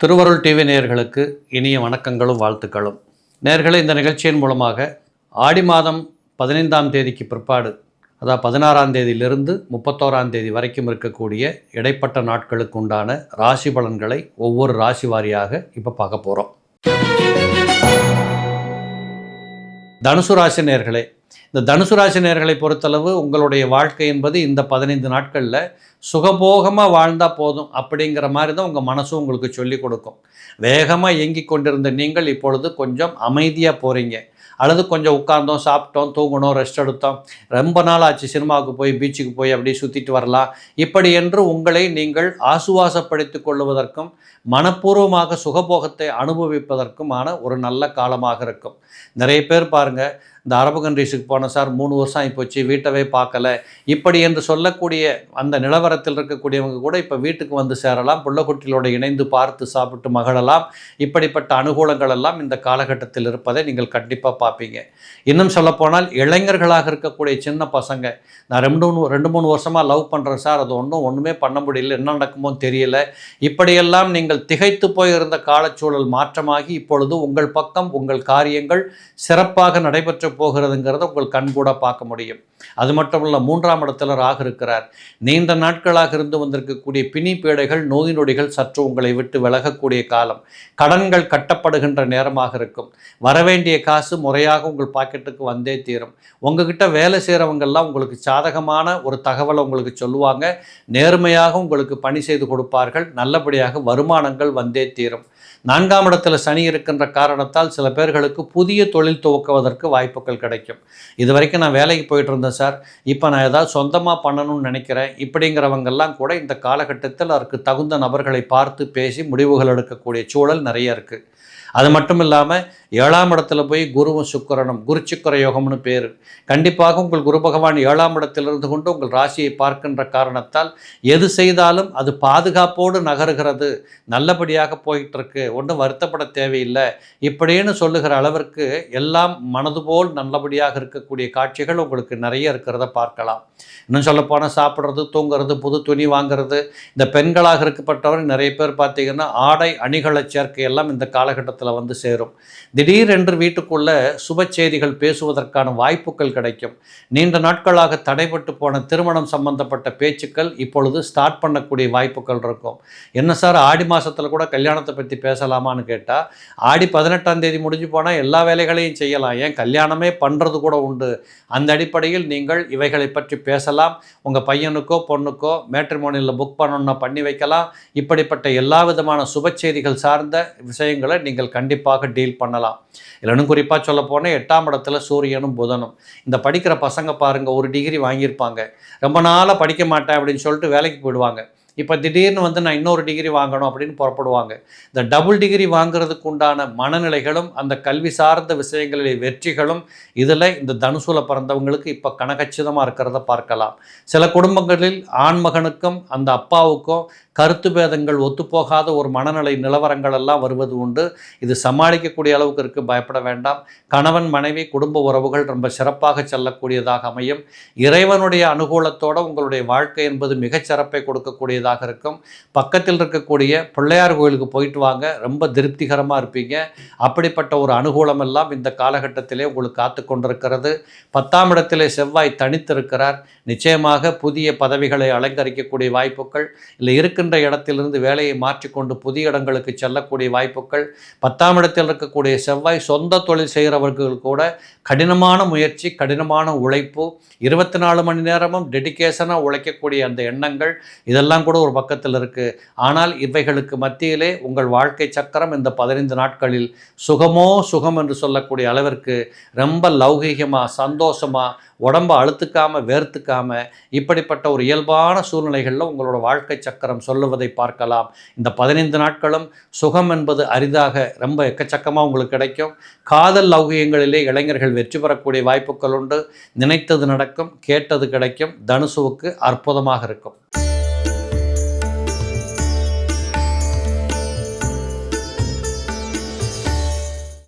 திருவருள் டிவி நேயர்களுக்கு இனிய வணக்கங்களும் வாழ்த்துக்களும். நேர்களை இந்த நிகழ்ச்சியின் மூலமாக ஆடி மாதம் பதினைந்தாம் தேதிக்கு பிற்பாடு அதாவது பதினாறாம் தேதியிலிருந்து முப்பத்தோராம் தேதி வரைக்கும் இருக்கக்கூடிய இடைப்பட்ட நாட்களுக்கு உண்டான ராசி பலன்களை ஒவ்வொரு ராசி வாரியாக இப்போ பார்க்க போகிறோம் தனுசு ராசி நேர்களே இந்த தனுசு ராசி நேர்களை பொறுத்தளவு உங்களுடைய வாழ்க்கை என்பது இந்த பதினைந்து நாட்களில் சுகபோகமாக வாழ்ந்தால் போதும் அப்படிங்கிற மாதிரி தான் உங்கள் மனசும் உங்களுக்கு சொல்லிக் கொடுக்கும். வேகமாக இயங்கி கொண்டிருந்த நீங்கள் இப்பொழுது கொஞ்சம் அமைதியாக போகிறீங்க அல்லது கொஞ்சம் உட்கார்ந்தோம் சாப்பிட்டோம் தூங்கணும் ரெஸ்ட் எடுத்தோம். ரொம்ப நாள் ஆச்சு சினிமாவுக்கு போய் பீச்சுக்கு போய் அப்படியே சுற்றிட்டு வரலாம். இப்படி என்று உங்களை நீங்கள் ஆசுவாசப்படுத்திக் கொள்வதற்கும் மனப்பூர்வமாக சுகபோகத்தை அனுபவிப்பதற்குமான ஒரு நல்ல காலமாக இருக்கும். நிறைய பேர் பாருங்கள் இந்த அரபு கண்ட்ரிஸுக்கு போன சார் மூணு வருஷம் ஆகிப்போச்சு வீட்டவே பார்க்கல. இப்படி என்று சொல்லக்கூடிய அந்த நிலவரத்தில் இருக்கக்கூடியவங்க கூட இப்போ வீட்டுக்கு வந்து சேரலாம் புள்ளக்குட்டிகளோடு இணைந்து பார்த்து சாப்பிட்டு மகளலாம். இப்படிப்பட்ட அனுகூலங்கள் எல்லாம் இந்த காலகட்டத்தில் இருப்பதை நீங்கள் கண்டிப்பாக பார்ப்பீங்க. இன்னும் சொல்லப்போனால் இளைஞர்களாக இருக்கக்கூடிய சின்ன பசங்க நான் ரெண்டு மூணு ரெண்டு மூணு வருஷமாக லவ் பண்ணுறேன் சார் அது ஒன்றும் ஒன்றுமே பண்ண முடியல என்ன நடக்குமோ தெரியல. இப்படியெல்லாம் நீங்கள் திகைத்து போயிருந்த காலச்சூழல் மாற்றமாகி இப்பொழுது உங்கள் பக்கம் உங்கள் காரியங்கள் சிறப்பாக நடைபெற்று போகிறதுங்கிறத உங்கள் கண்கூட பார்க்க முடியும். அது மட்டும் இல்லை மூன்றாம் இடத்துல ராகு இருக்கிறார். நீண்ட நாட்களாக இருந்து வந்திருக்கக்கூடிய பிணி பேடைகள் நோய் நொடிகள் சற்று உங்களை விட்டு விலகக்கூடிய காலம். கடன்கள் கட்டப்படுகின்ற நேரமாக இருக்கும். வரவேண்டிய காசு முறையாக உங்கள் பாக்கெட்டுக்கு வந்தே தீரும். உங்ககிட்ட வேலை செய்கிறவங்கெல்லாம் உங்களுக்கு சாதகமான ஒரு தகவலை உங்களுக்கு சொல்லுவாங்க. நேர்மையாக உங்களுக்கு பணி செய்து கொடுப்பார்கள். நல்லபடியாக வருமானங்கள் வந்தே தீரும். நான்காம் இடத்துல சனி இருக்கின்ற காரணத்தால் சில பேர்களுக்கு புதிய தொழில் துவக்குவதற்கு வாய்ப்புகள் கிடைக்கும். இது வரைக்கும் நான் வேலைக்கு போயிட்டு இருந்தேன் சார். இப்போ நான் ஏதாவது சொந்தமாக பண்ணணும்னு நினைக்கிறேன். இப்படிங்கிறவங்கெல்லாம் கூட இந்த காலகட்டத்தில் அதற்கு தகுந்த நபர்களை பார்த்து பேசி முடிவுகள் எடுக்கக்கூடிய சூழல் நிறைய இருக்குது அது மட்டும் இல்லாமல் ஏழாம் இடத்துல போய் குருவும் சுக்கரனும் குருச்சுக்கர யோகம்னு பேர். கண்டிப்பாக உங்கள் குரு பகவான் ஏழாம் இடத்திலிருந்து கொண்டு உங்கள் ராசியை பார்க்கின்ற காரணத்தால் எது செய்தாலும் அது பாதுகாப்போடு நகருகிறது. நல்லபடியாக போயிட்டு இருக்கு ஒன்றும் வருத்தப்பட தேவையில்லை. இப்படின்னு சொல்லுகிற அளவிற்கு எல்லாம் மனது போல் நல்லபடியாக இருக்கக்கூடிய காட்சிகள் உங்களுக்கு நிறைய இருக்கிறத பார்க்கலாம். இன்னும் சொல்லப்போனால் சாப்பிட்றது தூங்குறது புது துணி வாங்குறது இந்த பெண்களாக இருக்கப்பட்டவர் நிறைய பேர் பார்த்தீங்கன்னா ஆடை அணிகளை சேர்க்கை எல்லாம் இந்த காலகட்டத்தில் வந்து சேரும். திடீரென்று வீட்டுக்குள்ள சுப செய்திகள் பேசுவதற்கான வாய்ப்புகள் கிடைக்கும். நீண்ட நாட்களாக தடைபட்டு போன திருமணம் சம்பந்தப்பட்ட பேச்சுக்கள் இப்பொழுது ஸ்டார்ட் பண்ணக்கூடிய வாய்ப்புகள் இருக்கும். என்ன சார் ஆடி மாதத்தில் கூட கல்யாணத்தை பற்றி பேசலாமான்னு கேட்டால் ஆடி பதினெட்டாம் தேதி முடிஞ்சு போனால் எல்லா வேலைகளையும் செய்யலாம். ஏன்? கல்யாணமே பண்ணுறது கூட உண்டு. அந்த அடிப்படையில் நீங்கள் இவைகளை பற்றி பேசலாம். உங்கள் பையனுக்கோ பொண்ணுக்கோ மேட்ரிமோனியில் புக் பண்ணணும்னா பண்ணி வைக்கலாம். இப்படிப்பட்ட எல்லா விதமான சுப செய்திகள் சார்ந்த விஷயங்களை நீங்கள் கண்டிப்பாக டீல் பண்ணலாம். இல்லைன்னு குறிப்பாக சொல்ல போனால் எட்டாம் இடத்துல சூரியனும் புதனும். இந்த படிக்கிற பசங்க பாருங்கள் ஒரு டிகிரி வாங்கியிருப்பாங்க. ரொம்ப நாளாக படிக்க மாட்டேன் அப்படின்னு சொல்லிட்டு வேலைக்கு போயிடுவாங்க. இப்போ திடீர்னு வந்து நான் இன்னொரு டிகிரி வாங்கணும் அப்படின்னு புறப்படுவாங்க. இந்த டபுள் டிகிரி வாங்குறதுக்கு உண்டான மனநிலைகளும் அந்த கல்வி சார்ந்த விஷயங்களில் வெற்றிகளும் இதில் இந்த தனுசூல பிறந்தவங்களுக்கு இப்போ கனகச்சிதமாக இருக்கிறத பார்க்கலாம். சில குடும்பங்களில் ஆண்மகனுக்கும் அந்த அப்பாவுக்கும் கருத்து பேதங்கள் ஒத்துப்போகாத ஒரு மனநிலை நிலவரங்கள் எல்லாம் வருவது உண்டு. இது சமாளிக்கக்கூடிய அளவுக்கு இருக்கு பயப்பட வேண்டாம். கணவன் மனைவி குடும்ப உறவுகள் ரொம்ப சிறப்பாக செல்லக்கூடியதாக அமையும். இறைவனுடைய அனுகூலத்தோடு உங்களுடைய வாழ்க்கை என்பது மிகச்சிறப்பை சிறப்பை கொடுக்கக்கூடியதாக இருக்கும். பக்கத்தில் இருக்கக்கூடிய பிள்ளையார் கோயிலுக்கு போயிட்டு வாங்க. ரொம்ப திருப்திகரமாக இருப்பீங்க. அப்படிப்பட்ட ஒரு அனுகூலம் எல்லாம் இந்த காலகட்டத்திலே உங்களுக்கு காத்து கொண்டிருக்கிறது. பத்தாம் இடத்திலே செவ்வாய் தனித்திருக்கிறார். நிச்சயமாக புதிய பதவிகளை அலங்கரிக்கக்கூடிய வாய்ப்புகள் இல்லை இருக்கின்ற இடத்திலிருந்து வேலையை மாற்றிக்கொண்டு புதிய இடங்களுக்கு செல்லக்கூடிய வாய்ப்புகள் பத்தாம் இடத்தில் இருக்கக்கூடிய செவ்வாய் சொந்த தொழில் செய்கிறவர்கள் கூட கடினமான முயற்சி கடினமான உழைப்பு இருபத்தி நாலு மணி நேரமும் டெடிக்கேஷனாக உழைக்கக்கூடிய அந்த எண்ணங்கள் இதெல்லாம் கூட ஒரு பக்கத்தில் இருக்குது ஆனால் இவைகளுக்கு மத்தியிலே உங்கள் வாழ்க்கை சக்கரம் இந்த பதினைந்து நாட்களில் சுகமோ சுகம் என்று சொல்லக்கூடிய அளவிற்கு ரொம்ப லௌகீகமாக சந்தோஷமாக உடம்பை அழுத்துக்காமல் வேர்த்துக்காமல் இப்படிப்பட்ட ஒரு இயல்பான சூழ்நிலைகளில் உங்களோட வாழ்க்கை சக்கரம் சொல்லுவதை பார்க்கலாம். இந்த பதினைந்து நாட்களும் சுகம் என்பது அரிதாக ரொம்ப எக்கச்சக்கமாக உங்களுக்கு கிடைக்கும். காதல் லௌகியங்களிலே இளைஞர்கள் வெற்றி பெறக்கூடிய வாய்ப்புகள் உண்டு. நினைத்தது நடக்கும் கேட்டது கிடைக்கும். தனுசுவுக்கு அற்புதமாக இருக்கும்.